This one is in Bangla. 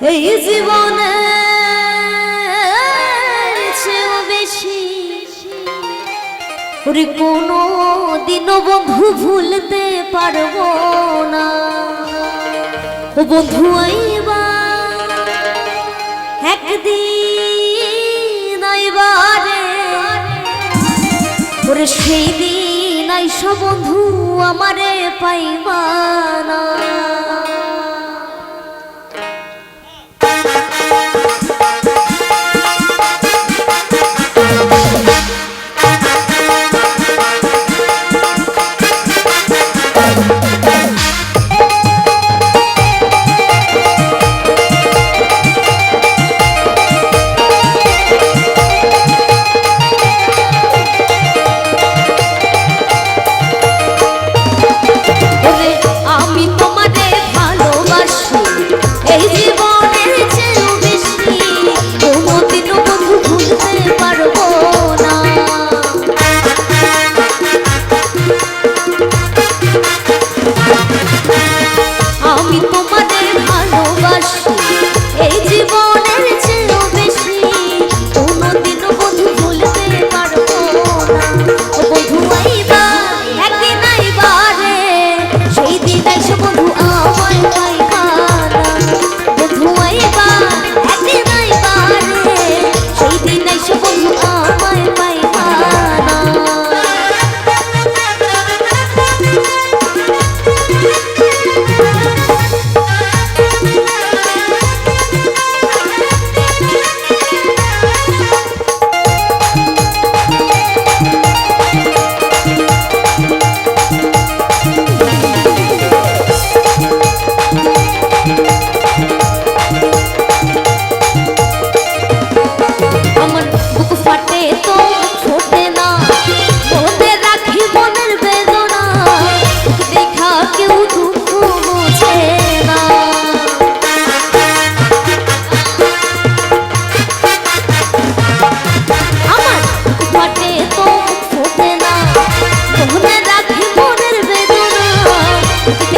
এই জীবনে বেশি। ওরে কোনো দিনও বন্ধু ভুলতে পারব না। ও বন্ধু আইবা একদিন আইবারে ওরে সেই দিন আইসো বন্ধু আমারে পাইবা না। Yeah.